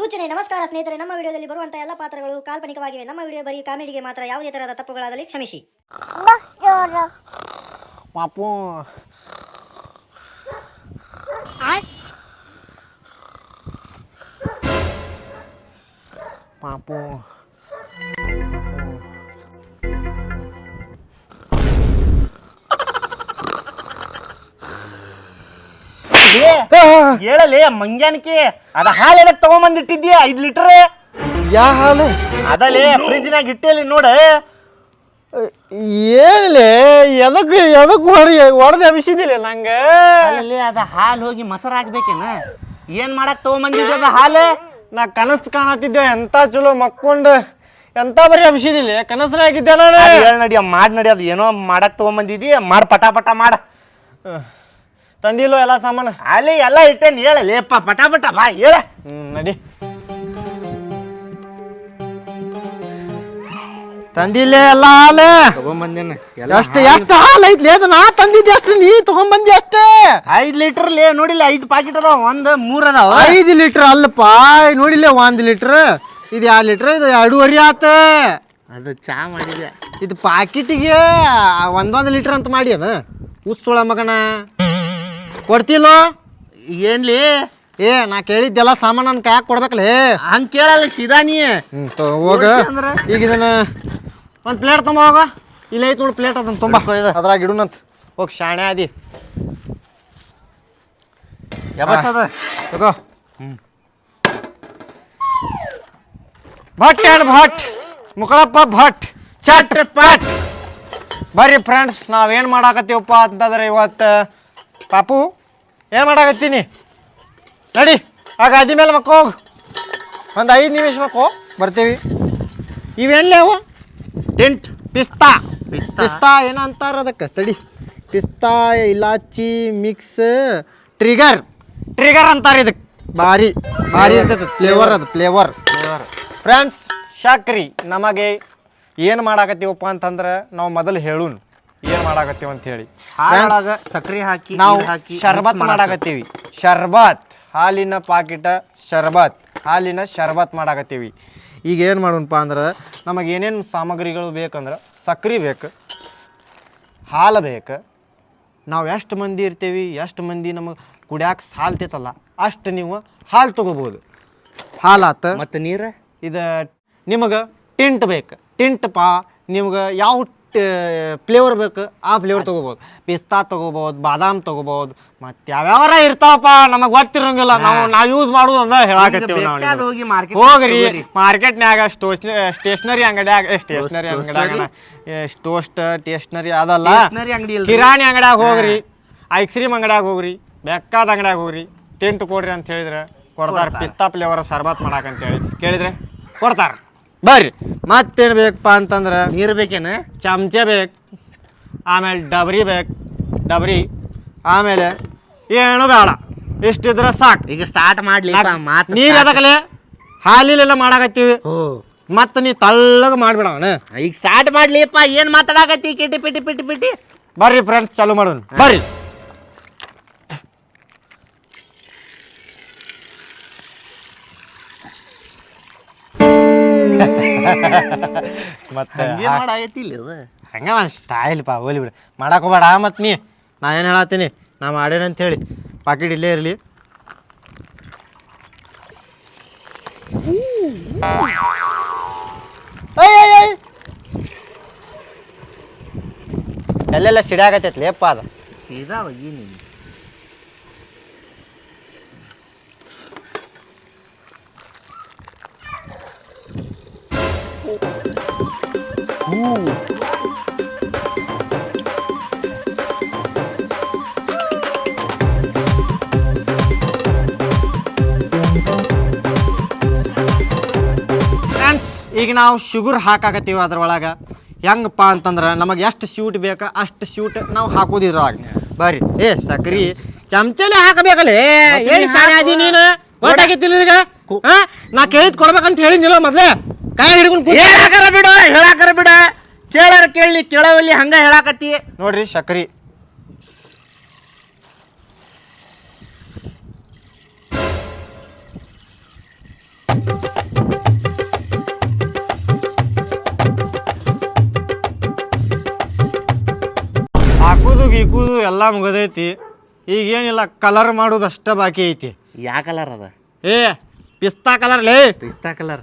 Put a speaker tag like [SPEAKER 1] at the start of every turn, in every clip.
[SPEAKER 1] ಸೂಚನೆ ನಮಸ್ಕಾರ ಸ್ನೇಹಿತರೆ ನಮ್ಮ ವಿಡಿಯೋದಲ್ಲಿ ಬರುವಂತಹ ಎಲ್ಲ ಪಾತ್ರಗಳು ಕಾಲ್ಪನಿಕವಾಗಿವೆ. ನಮ್ಮ ವಿಡಿಯೋ ಬರೀ ಕಾಮಿಡಿಗೆ ಮಾತ್ರ ಯಾವುದೇ ತರಹದ ತಪ್ಪುಗಳಾದಲ್ಲಿ ಕ್ಷಮಿಸಿ.
[SPEAKER 2] ಪಾಪು. ಪಾಪು.
[SPEAKER 3] ಹೇಳಲಿ ಮಂಗ್ಯಾನಕಿ ಅದ ಹಾಲು ಎದಕ್ ತಗೊಂಬಂದಿಟ್ಟಿದ್ಯ ಐದ್ ಲೀಟರ್?
[SPEAKER 2] ಯಾ ಹಾಲು?
[SPEAKER 3] ಅದಲೇ ಫ್ರಿಜ್ನಾಗ ಇಟ್ಟೇಲಿ ನೋಡ.
[SPEAKER 2] ಏನಿಲ್ಲ ಎದಕ್ಕೆ ಎದಕ್ಕೆ ಹೊಡಿ ಹೊಡೆದು ಎಬ್ಸಿದಿಲ್ಲ ನಂಗೆ?
[SPEAKER 3] ಅಲ್ಲಿ ಅದ ಹಾಲು ಹೋಗಿ ಮೊಸರು ಹಾಕ್ಬೇಕೇನ? ಏನ್ ಮಾಡಕ್ ತಗೊಂಬಂದಿದ್ದಿ ಅದ ಹಾಲು?
[SPEAKER 2] ನಾ ಕನಸು ಕಾಣತ್ತಿದ್ದೆ ಎಂತ ಚಲೋ ಮಕ್ಕೊಂಡು ಎಂತ ಬರೀ ಎಬ್ಸಿದಿಲ್ಲ ಹಾಕಿದ್ದೆ ನಾನು.
[SPEAKER 3] ಹೇಳಿ ಹೇಳ್ ನಡಿ ಮಾಡಿ ನಡಿ ಅದು ಏನೋ ಮಾಡಕ್ ತಗೊಂಬಂದಿದ್ದಿ ಮಾಡ್ ಪಟ ಪಟ ಮಾಡ.
[SPEAKER 2] ತಂದಿಲ್ಲೋ ಎಲ್ಲ ಸಾಮಾನು?
[SPEAKER 3] ಅಲ್ಲಿ ಎಲ್ಲ ಇಟ್ಟೇನ್ ಹೇಳಲೇಪ್ಪ ಪಟ ಪಟ ಬಾ ಹೇಳ.
[SPEAKER 2] ಹ್ಞೂ ನಡಿ. ತಂದಿಲ್ಲೇ ಎಲ್ಲ ಹಾಲು?
[SPEAKER 3] ತಗೊಂಬಂದೇನ?
[SPEAKER 2] ಎಷ್ಟು ಎಷ್ಟು ಹಾಲು ಐತ್ಲಿ ಅದು ನಾ ತಂದಿದ್ದೆ ಅಷ್ಟು ನೀ ತಗೊಂಬಂದಿ ಅಷ್ಟೇ.
[SPEAKER 3] ಐದು ಲೀಟರ್ ಲೇ ನೋಡಿಲ್ಲ ಐದು ಪ್ಯಾಕೆಟ್ ಅದಾವ ಒಂದು ಮೂರ್ ಅದಾವ?
[SPEAKER 2] ಐದು ಲೀಟ್ರ್ ಅಲ್ಲಪ್ಪ ನೋಡಿಲ್ಲ ಒಂದು ಲೀಟ್ರ್ ಇದು ಎರಡು ಲೀಟ್ರ್ ಇದು ಎರಡೂವರೆ ಆತ.
[SPEAKER 3] ಅದು ಚಾ ಮಾಡಿದೆ.
[SPEAKER 2] ಇದು ಪಾಕಿಟಿಗೆ ಒಂದೊಂದು ಲೀಟ್ರ್ ಅಂತ ಮಾಡ್ಯಾನ ಉಸ್ಸುಳ ಮಗನ. ಕೊಡ್ತಿಲ್ಲೋ?
[SPEAKER 3] ಏನ್ಲಿ?
[SPEAKER 2] ಏ ನಾ ಕೇಳಿದ್ದೆಲ್ಲ ಸಾಮಾನು ನನ್ನ ಕೈಯಾಗ ಕೊಡ್ಬೇಕಲೇ
[SPEAKER 3] ಹಂಗ ಕೇಳಲ್ಲ ಸೀದಾ ನೀ.
[SPEAKER 2] ಹ್ಞೂ ಹೋಗ.
[SPEAKER 3] ಕೊಡ್ತಿ
[SPEAKER 2] ಈಗ ಇದನ್ನ ಒಂದು ಪ್ಲೇಟ್ ತುಂಬ ಹೋಗ. ಇಲ್ಲ ಐತೆ ನೋಡಿ ಪ್ಲೇಟ್ ಅದನ್ನ ತುಂಬ. ಅದ್ರಾಗ ಇಡುನಂತ ಹೋಗಿ ಶಾಣೆ ಆದಿ.
[SPEAKER 3] ಯಾವಸ್ ಅದ.
[SPEAKER 2] ತಗೋ. ಭಟ್ ಏನು ಭಟ್. ಮುಕಳಪ್ಪ ಭಟ್. ಚಟ್ ಪಟ್. ಬರ್ರಿ ಫ್ರೆಂಡ್ಸ್ ನಾವೇನು ಮಾಡಾಕತ್ತೀವಪ್ಪ ಅಂತಂದ್ರೆ ಇವತ್ತು ಪಾಪು ಏನು ಮಾಡಾಕತ್ತೀನಿ? ನಡಿ ಆಗ ಅದಿ ಮೇಲೆ ಮಕ್ಕ ಹೋಗು. ಒಂದು ಐದು ನಿಮಿಷ ಮಕ್ಕ ಬರ್ತೀವಿ. ಇವೆಲ್ಲ ಅವು?
[SPEAKER 3] ಟೆಂಟ್.
[SPEAKER 2] ಪಿಸ್ತಾ.
[SPEAKER 3] ಪಿಸ್ತಾ.
[SPEAKER 2] ಏನಂತಾರ ಅದಕ್ಕೆ? ತಡಿ. ಪಿಸ್ತಾ ಇಲಾಚಿ ಮಿಕ್ಸ್ ಟ್ರಿಗರ್. ಟ್ರಿಗರ್ ಅಂತಾರೆ ಇದಕ್ಕೆ ಭಾರಿ ಭಾರಿ ಇರ್ತೈತೆ ಫ್ಲೇವರ್ ಅದು ಫ್ಲೇವರ್. ಫ್ರೆಂಡ್ಸ್ ಶಾಕ್ರಿ ನಮಗೆ ಏನು ಮಾಡಾಕತ್ತೀವಪ್ಪ ಅಂತಂದ್ರೆ ನಾವು ಮೊದಲು ಹೇಳೂನ್. ಏನು ಮಾಡಾಕತ್ತೀವಿ ಅಂತ ಹೇಳಿ
[SPEAKER 3] ಹಾಲೊಳಗ ಸಕ್ಕರೆ ಹಾಕಿ
[SPEAKER 2] ನಾವು
[SPEAKER 3] ಹಾಕಿ
[SPEAKER 2] ಶರ್ಬತ್ ಮಾಡಾಕತ್ತೇವಿ. ಶರ್ಬತ್ ಹಾಲಿನ ಪಾಕಿಟ ಶರ್ಬತ್ ಹಾಲಿನ ಶರ್ಬತ್ ಮಾಡಾಕತ್ತೀವಿ. ಈಗ ಏನು ಮಾಡೋಣಪ್ಪ ಅಂದ್ರೆ ನಮಗೆ ಏನೇನು ಸಾಮಗ್ರಿಗಳು ಬೇಕಂದ್ರೆ ಸಕ್ರೆ ಬೇಕು ಹಾಲು ಬೇಕು. ನಾವು ಎಷ್ಟು ಮಂದಿ ಇರ್ತೀವಿ ಎಷ್ಟು ಮಂದಿ ನಮಗೆ ಕುಡ್ಯಾಕ ಸಾಲ್ತೈತಲ್ಲ ಅಷ್ಟು ನೀವು ಹಾಲು ತೊಗೋಬೋದು. ಹಾಲಾತ
[SPEAKER 3] ಮತ್ತೆ ನೀರು?
[SPEAKER 2] ಇದು ನಿಮಗೆ ಟಿಂಟ್ ಬೇಕು. ಟಿಂಟ್ ಪಾ ನಿಮ್ಗೆ ಯಾವ ಫ್ಲೇವರ್ ಬೇಕು ಆ ಫ್ಲೇವರ್ ತೊಗೋಬೋದು. ಪಿಸ್ತಾ ತೊಗೋಬೋದು ಬಾದಾಮ್ ತೊಗೋಬೋದು ಮತ್ತೆ ಯಾವ್ಯಾವ ಇರ್ತಾವಪ್ಪ ನಮಗೆ ಗೊತ್ತಿರಂಗಿಲ್ಲ. ನಾವು ನಾವು ಯೂಸ್ ಮಾಡೋದು ಅಂದ ಹೇಳಾಕತ್ತೀವಿ ನಾವು ನಿಮ್ಗೆ.
[SPEAKER 3] ಹೋಗಿ market
[SPEAKER 2] ಹೋಗ್ರಿ
[SPEAKER 3] ಮಾರ್ಕೆಟ್ನಾಗ
[SPEAKER 2] ಮಾರ್ಕೆಟ್ನ್ಯಾಗ ಸ್ಟೇಷನರಿ ಸ್ಟೇಷ್ನರಿ ಅಂಗಡ್ಯಾಗ ಸ್ಟೇಷನರಿ ಅಂಗಡ್ಯಾಗ ಸ್ಟೋಸ್ಟ್ ಸ್ಟೇಷ್ನರಿ ಅದಲ್ಲ.
[SPEAKER 3] Stationery ಅಂಗಡಿ ಇಲ್ರಿ.
[SPEAKER 2] ಕಿರಾಣಿ ಅಂಗಡ್ಯಾಗ ಹೋಗ್ರಿ ಐಸ್ ಕ್ರೀಮ್ ಅಂಗಡ್ಯಾಗ ಹೋಗ್ರಿ ಬೇಕಾದ ಅಂಗಡ್ಯಾಗ ಹೋಗ್ರಿ ಟೆಂಟ್ ಕೊಡ್ರಿ ಅಂತ ಹೇಳಿದ್ರೆ ಕೊಡ್ತಾರೆ. ಪಿಸ್ತಾ ಫ್ಲೇವರ್ ಸರ್ಬತ್ ಹೇಳಿ ಕೇಳಿದ್ರೆ ಕೊಡ್ತಾರೆ. ಬರ್ರಿ. ಮತ್ತೇನು ಬೇಕಪ್ಪ ಅಂತಂದ್ರೆ
[SPEAKER 3] ನೀರು ಬೇಕೇನು?
[SPEAKER 2] ಚಮಚ ಬೇಕು. ಆಮೇಲೆ ಡಬರಿ ಬೇಕು. ಡಬರಿ. ಆಮೇಲೆ ಏನು ಬೇಡ. ಇಷ್ಟಿದ್ರೆ ಸಾಕು.
[SPEAKER 3] ಈಗ ಸ್ಟಾರ್ಟ್ ಮಾಡಲಿ ಮಾತ್
[SPEAKER 2] ನೀರು ಅದಕ್ಕಲೆ ಹಾಲಿಲೆಲ್ಲ ಮಾಡಾಕತ್ತೀವಿ. ಮತ್ತೆ ನೀ ತಳ್ಳಗ ಮಾಡ್ಬಿಡವನ
[SPEAKER 3] ಈಗ ಸ್ಟಾರ್ಟ್ ಮಾಡ್ಲಿಪ್ಪ ಏನು ಮಾತಾಡಕತ್ತಿ ಕಿಟಿ ಪಿಟಿ ಪಿಟಿ ಪಿಟಿ?
[SPEAKER 2] ಬರ್ರಿ ಫ್ರೆಂಡ್ಸ್ ಚಾಲು ಮಾಡೋಣ. ಬರ್ರಿ. ಮತ್ತೆ
[SPEAKER 3] ಹಂಗೆ
[SPEAKER 2] ಹಂಗ ಸ್ಟೈಲ್ ಪಾ ಹೋಲಿ ಬಿಡು. ಮಾಡಕ್ ಹೋಗ್ಬೇಡ ಮತ್ತೆ ನೀ. ನಾ ಏನು ಹೇಳತ್ತೀನಿ ನಾ ಮಾಡೇನ ಅಂತ ಹೇಳಿ ಪಾಕಿಟ್ ಇಲ್ಲೇ ಇರಲಿ. ಎಲ್ಲೆಲ್ಲ ಸಿಡಿಯಾಗತ್ತೈತಿ ಲೇಪಾ ಅದು.
[SPEAKER 3] ಇದಾವ ಏನಿಲ್ಲ.
[SPEAKER 2] ಫ್ರೆಂಡ್ಸ್ ಈಗ ನಾವು ಶುಗರ್ ಹಾಕಾಕತ್ತೀವಿ ಅದ್ರೊಳಗೆ ಹೆಂಗಪ್ಪ ಅಂತಂದ್ರೆ ನಮಗೆ ಎಷ್ಟು ಶೂಟ್ ಬೇಕಾ ಅಷ್ಟು ಶೂಟ್ ನಾವು ಹಾಕೋದಿದ್ರೊಳಗ ಬರ್ರಿ. ಏ ಸಕ್ರಿ. ಚಮಚಲೆ ಹಾಕಬೇಕಲ್ಲೇ? ಏನು ಅದಿ ನೀನು. ಗೊತ್ತಾಗಿತ್ತಿಲ್ಲ ನಿನಗೆ? ನಾ ಕೇಳಿದ್ ಕೊಡ್ಬೇಕಂತ ಹೇಳಿದ್ನಿಲ್ಲ ಮೊದ್ಲೇ. ಕಾಲ ಹಿಡ್ಕೊಂಡು
[SPEAKER 3] ಹೇಳಾಕರ ಬಿಡು ಹೇಳಾಕರ ಬಿಡ. ಕೇಳಾರ ಕೇಳಿ ಕೇಳವಲ್ಲಿ ಹಂಗ ಹೇಳಾಕತ್ತಿ.
[SPEAKER 2] ನೋಡ್ರಿ ಸಕ್ರಿ ಹಾಕುದು ಗೀಕುದು ಎಲ್ಲ ಮುಗದೈತಿ. ಈಗೇನಿಲ್ಲ ಕಲರ್ ಮಾಡೋದು ಬಾಕಿ ಐತಿ.
[SPEAKER 3] ಯಾ ಕಲರ್ ಅದ?
[SPEAKER 2] ಏ ಪಿಸ್ತಾ ಕಲರ್ ಲೇ.
[SPEAKER 3] ಪಿಸ್ತಾ ಕಲರ್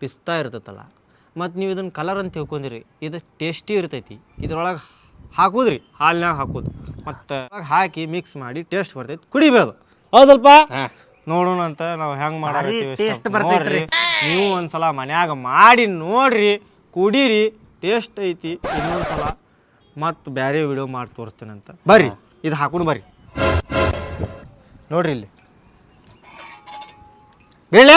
[SPEAKER 2] ಪಿಸ್ತಾ ಇರ್ತೈತಲ್ಲ. ಮತ್ತು ನೀವು ಇದನ್ನು ಕಲರ್ ಅಂತ ತಿಳ್ಕೊಂಡಿರಿ ಇದು ಟೇಸ್ಟಿ ಇರ್ತೈತಿ. ಇದ್ರೊಳಗೆ ಹಾಕುದ್ರಿ ಹಾಲಿನಾಗ ಹಾಕೋದು. ಮತ್ತು ಹಾಕಿ ಮಿಕ್ಸ್ ಮಾಡಿ ಟೇಸ್ಟ್ ಬರ್ತೈತಿ ಕುಡಿಬೇಕು ಹೌದಲ್ಪ. ನೋಡೋಣ ಅಂತ ನಾವು ಹೆಂಗೆ ಇಷ್ಟ ನೀವು ಒಂದ್ಸಲ ಮನ್ಯಾಗ ಮಾಡಿ ನೋಡ್ರಿ ಕುಡೀರಿ ಟೇಸ್ಟ್ ಐತಿ. ಇನ್ನೊಂದ್ಸಲ ಮತ್ತು ಬೇರೆ ವಿಡಿಯೋ ಮಾಡಿ ತೋರಿಸ್ತೇನಂತ ಬರ್ರಿ ಇದು ಹಾಕೊಂಡು ಬರ್ರಿ. ನೋಡ್ರಿ ಇಲ್ಲಿ. ಬೆಳೆ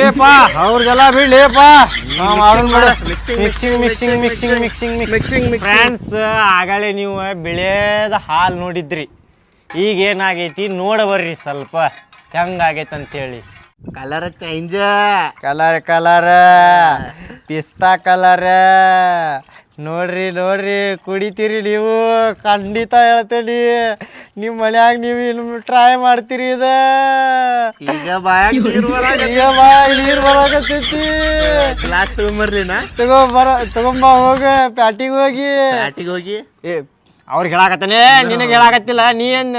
[SPEAKER 2] ಏಪಾ ಅವ್ರಿಗೆಲ್ಲ ಬಿಡ್ಲೇಪ ನಾವು ಮಾಡೋಣ mixing mixing mixing mixing mixing friends ಆಗಲೇ ನೀವು ಬೆಳೆದ ಹಾಲು ನೋಡಿದ್ರಿ. ಈಗ ಏನಾಗೈತಿ ನೋಡ ಬರ್ರಿ ಸ್ವಲ್ಪ. ಹೆಂಗಾಗೈತೆ ಅಂತೇಳಿ.
[SPEAKER 3] ಕಲರ್ ಚೇಂಜ್
[SPEAKER 2] ಕಲರ್ ಕಲರ್ ಪಿಸ್ತಾ ಕಲರ್ ನೋಡ್ರಿ ನೋಡ್ರಿ ಕುಡಿತೀರಿ ನೀವು. ಖಂಡಿತ ಹೇಳ್ತೇನಿ. ನಿಮ್ಮ ಮನ್ಯಾಗ ನೀವು ಇನ್ನು ಟ್ರೈ ಮಾಡ್ತೀರಿ ಇದ.
[SPEAKER 3] ಈಗ ಬಾಯಾಗ ನೀರು.
[SPEAKER 2] ಈಗ ಬಾ ನೀರು ಬರಾಕತ್ತೈತಿ.
[SPEAKER 3] ಗ್ಲಾಸ್ ತಗೊಂಬರ್ಲಿನ
[SPEAKER 2] ತಗೊಂಬರ ತಗೊಂಬ ಹೋಗ ಪ್ಯಾಟಿಗೆ ಹೋಗಿ.
[SPEAKER 3] ಪ್ಯಾಟಿಗೆ ಹೋಗಿ?
[SPEAKER 2] ಏ ಅವ್ರಿಗೆ ಹೇಳಾಕತ್ತಾನೆ ನಿನಗೆ ಹೇಳಾಕತ್ತಿಲ್ಲ ನೀ ಏನ್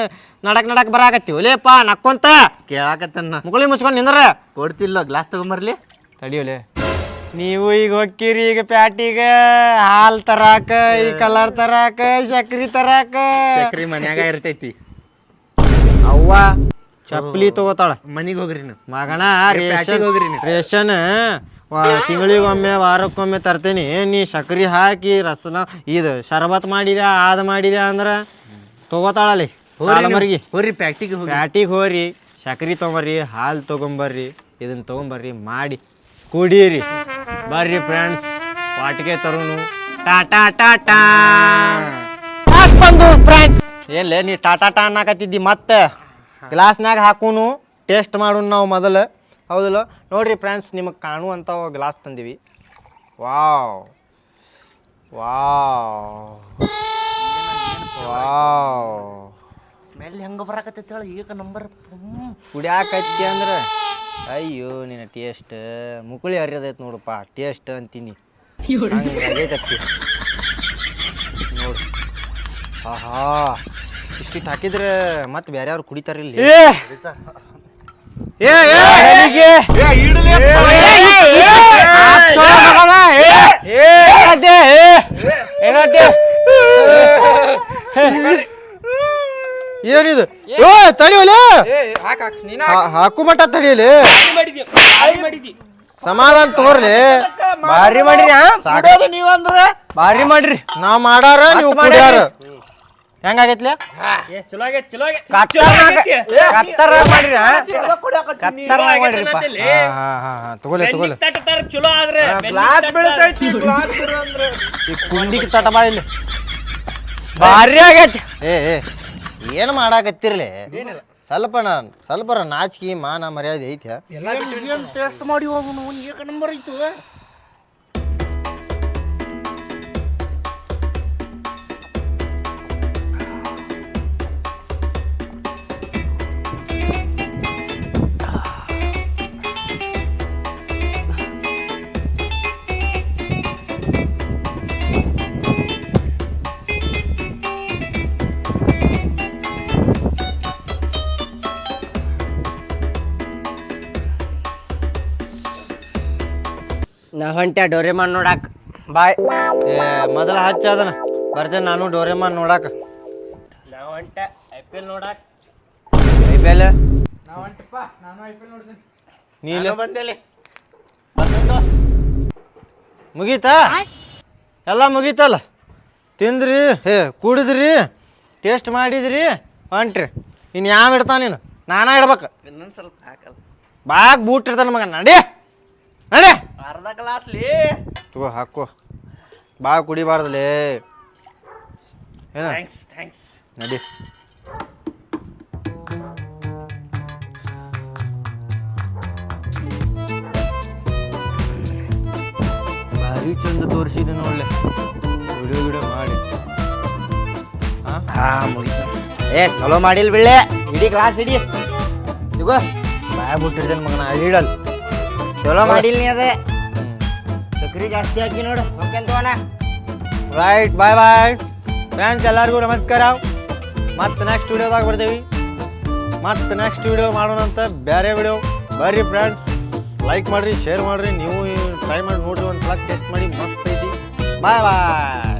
[SPEAKER 2] ನಡಕ್ ನಡಕ್ ಬರಾಕತ್ತಿ? ಒಲೇಪ್ಪ ನಕ್ಕೊಂತ.
[SPEAKER 3] ಕೇಳಾಕತ್ತನ್ನ.
[SPEAKER 2] ಮುಗುಳಿ ಮುಚ್ಕೊಂಡು ನಿಂದ್ರ.
[SPEAKER 3] ಕೊಡ್ತಿಲ್ಲ ಗ್ಲಾಸ್ ತಗೊಂಬರ್ಲಿ.
[SPEAKER 2] ತಡಿಯೋಲೆ ನೀವು ಈಗ ಹೊಕ್ಕಿರಿ ಈಗ ಪ್ಯಾಟಿಗ ಹಾಲ್ ತರಾಕ ಈ ಕಲರ್ ತರಾಕ ಸಕ್ರಿ ತರಾಕ.
[SPEAKER 3] ಸಕ್ರಿ ಮನ್ಯಾಗ ಇರ್ತೈತಿ.
[SPEAKER 2] ಅವ್ವ ಚಪ್ಪಲಿ ತಗೋತಾಳ.
[SPEAKER 3] ಮನಿಗ್ ಹೋಗ್ರಿ ನೀವು.
[SPEAKER 2] ಮಗಣ ರೇಷನ್
[SPEAKER 3] ಹೋಗ್ರಿ ನೀವು.
[SPEAKER 2] ರೇಷನ್ ತಿಂಗಳಿಗೊಮ್ಮೆ ವಾರಕ್ಕೊಮ್ಮೆ ತರ್ತೀನಿ. ನೀ ಸಕ್ರಿ ಹಾಕಿ ರಸನ ಇದು ಶರಬತ್ ಮಾಡಿದೆ ಆದ ಮಾಡಿದೆ ಅಂದ್ರ ತಗೋತಾಳಲ್ಲಿ ಹಾಲು ಹೋಗ್ರಿ
[SPEAKER 3] ಹೋರಿ ಪ್ಯಾಟಿಗೆ ಹೋಗಿ
[SPEAKER 2] ಪ್ಯಾಟಿಗೆ ಹೋರಿ ಸಕ್ರಿ ತೊಗೊಂಬರ್ರಿ ಹಾಲು ತಗೊಂಬರ್ರಿ ಇದನ್ನ ತಗೊಂಬರ್ರಿ ಮಾಡಿ ಕುಡೀರಿ. ಬರ್ರಿ ಫ್ರೆಂಡ್ಸ್ ವಾಟಿಗೆ ತರೋನು. ಟಾಟಾ ಟಾಟಾ ಬಂದು ಫ್ರೆಂಡ್ಸ್ ಏನ್ಲೇ ನೀ ಟಾಟಾ ಟಾ ಅನ್ನಕತ್ತಿದ್ದಿ ಮತ್ತೆ? ಗ್ಲಾಸ್ನಾಗ ಹಾಕೂನು. ಟೇಸ್ಟ್ ಮಾಡೋಣ ನಾವು ಮೊದಲು. ಹೌದಲ್ಲ? ನೋಡ್ರಿ ಫ್ರೆಂಡ್ಸ್ ನಿಮಗೆ ಕಾಣುವಂಥ ಗ್ಲಾಸ್ ತಂದೀವಿ. ವಾವ್. ವಾವ್. ವಾವ್.
[SPEAKER 3] ಸ್ಮೆಲ್ ಹೆಂಗೆ ಬರಾಕತ್ತೈತಿ ಹೇಳ? ಈಗ ನಂಬರ್
[SPEAKER 2] ಕುಡಿಯಾಕತ್ತಿ ಅಂದ್ರೆ? ಅಯ್ಯೋ ನಿನ್ನ ಟೇಸ್ಟ್ ಮುಕುಳಿ ಹರಿಯೋದೈತೆ ನೋಡಪ್ಪ ಟೇಸ್ಟ್ ಅಂತೀನಿ ನೋಡು ಆಹಾ ಇಷ್ಟಿಟ್ಟು ಹಾಕಿದ್ರೆ ಮತ್ತೆ ಬೇರೆ ಅವ್ರು ಕುಡಿತಾರ ಇಲ್ಲಿ ಏ ಏ ತಡಿಯೋಲೆ? ಹಾಕು ಮಟ್ಟ ಮಾಡಿದಿ ಸಮಾಧಾನ ತೋರ್ರಿ
[SPEAKER 4] ಭಾರಿ ಮಾಡ್ರಿ
[SPEAKER 2] ಸಾಕು.
[SPEAKER 3] ನೀವು ಅಂದ್ರೆ
[SPEAKER 4] ಭಾರಿ ಮಾಡ್ರಿ.
[SPEAKER 2] ನಾವ್ ಮಾಡಾರ ನೀವು ಕುಡಿಯಾರ. ಹೆಂಗಾಗೈತ್ಲೆ?
[SPEAKER 4] ಚಲೋ ಆಗೈತ್ ಚಲೋ ಆಗೈತ್. ಕತ್ತರ ಮಾಡ್ರಿ ಕತ್ತರ ಮಾಡ್ರಿಪ್ಪ.
[SPEAKER 2] ಹಾ ಹಾ ಹಾ ಹಾ. ತಗೋಲೆ ತಗೋಲೆ
[SPEAKER 4] ತಟ್ಟತಾರ ಚಲೋ ಆದ್ರೆ
[SPEAKER 3] ಗ್ಲಾಸ್ ಬೀಳ್ತೈತಿ ಗ್ಲಾಸ್
[SPEAKER 2] ಈ ಕುಂಡಿಗೆ ತಟ ಬಾ ಇಲ್ಲಿ.
[SPEAKER 4] ಭಾರಿ ಆಗೈತಿ.
[SPEAKER 2] ಏ ಏ. ಏನು ಮಾಡಾಕತ್ತಿರ್ಲಿ? ಸ್ವಲ್ಪ ಸ್ವಲ್ಪರ ನಾಚಿಕೆ ಮಾನ ಮರ್ಯಾದೆ ಐತೆ
[SPEAKER 3] ಟೇಸ್ಟ್ ಮಾಡಿ ಹೋಗೋಣ ಏಕ ನಂಬರ್ ಐತು
[SPEAKER 4] ನಾ ಹೊಂಟೆ ಡೋರೆಮಾನ್ ನೋಡಾಕ್. ಬಾಯ್.
[SPEAKER 2] ಏ ಮೊದಲ ಹಚ್ಚ ಅದನ ಬರ್ತೇನೆ ನಾನು ಡೋರೆಮಾನ್ ನೋಡಾಕ.
[SPEAKER 4] ನಾ ಹೊಂಟೆ ಐ ಪಿ ಎಲ್ ನೋಡಾಕ್.
[SPEAKER 2] ಐ ಪಿ ಎಲ್ ನೀಲ
[SPEAKER 3] ಬಂದೇಲಿ.
[SPEAKER 2] ಮುಗೀತಾ? ಎಲ್ಲ ಮುಗೀತಲ್ಲ? ತಿಂದ್ರಿ ಹೇ ಕುಡಿದ್ರಿ ಟೇಸ್ಟ್ ಮಾಡಿದ್ರಿ ಹೊಂಟ್ರಿ. ಇನ್ನು ಯಾವ ಇಡ್ತಾನ ನೀನು? ನಾನಾ ಇಡ್ಬೇಕು.
[SPEAKER 3] ಇನ್ನೊಂದು ಸ್ವಲ್ಪ ಹಾಕಲ್ಲ.
[SPEAKER 2] ಬಾಗ್ ಬೂಟ್ ಇರ್ತಾನ ಮಗ ನಡಿ. ನಡಿ.
[SPEAKER 3] ಅರ್ಧ ಗ್ಲಾಸ್ ಲೇ.
[SPEAKER 2] ತಗೋ ಹಾಕೋ. ಬಾ ಕುಡಿಬಾರ್ದಲೇ. ಏನ?
[SPEAKER 3] ಥ್ಯಾಂಕ್ಸ್ ಥ್ಯಾಂಕ್ಸ್
[SPEAKER 2] ನಡಿ. ಭಾರಿ ಚಂದ ತೋರಿಸಿದೆ ನೋಡ್ಲೆ. ವಿಡಿಯೋ ವಿಡಿಯೋ ಮಾಡಿ. ಹಾ
[SPEAKER 3] ಮುಗಿತು. ಏ ಚಲೋ ಮಾಡಿಲ್ ಬಿಳ್ಳೆ ಇಡೀ ಗ್ಲಾಸ್ ಇಡಿ. ಇಗೋ
[SPEAKER 2] ಬಾಯ್ ಬಿಟ್ಟಿರ್ತೇನೆ ಮಗನ ಹಿಡಲ್
[SPEAKER 3] ಚಲೋ ಮಾಡಿಲ್ಲ ನೀ ಅದೇ. ಸಕ್ರಿ ಜಾಸ್ತಿ ಹಾಕಿ ನೋಡು. ಓಕೆ ತಗೋಣ
[SPEAKER 2] ರೈಟ್ ಬಾಯ್ ಬಾಯ್ ಫ್ರೆಂಡ್ಸ್ ಎಲ್ಲರಿಗೂ ನಮಸ್ಕಾರ. ಮತ್ತೆ ನೆಕ್ಸ್ಟ್ ವಿಡಿಯೋದಾಗ ಬರ್ತೀವಿ. ಮತ್ತೆ ನೆಕ್ಸ್ಟ್ ವಿಡಿಯೋ ಮಾಡೋಣಂತ ಬೇರೆ ವಿಡಿಯೋ. ಬರ್ರಿ ಫ್ರೆಂಡ್ಸ್ ಲೈಕ್ ಮಾಡಿರಿ ಶೇರ್ ಮಾಡಿರಿ. ನೀವು ಟ್ರೈ ಮಾಡಿ ನೋಡ್ರಿ ಒಂದು ಸಲ ಟೆಸ್ಟ್ ಮಾಡಿ ಮಸ್ತ್ ಐತಿ. ಬಾಯ್ ಬಾಯ್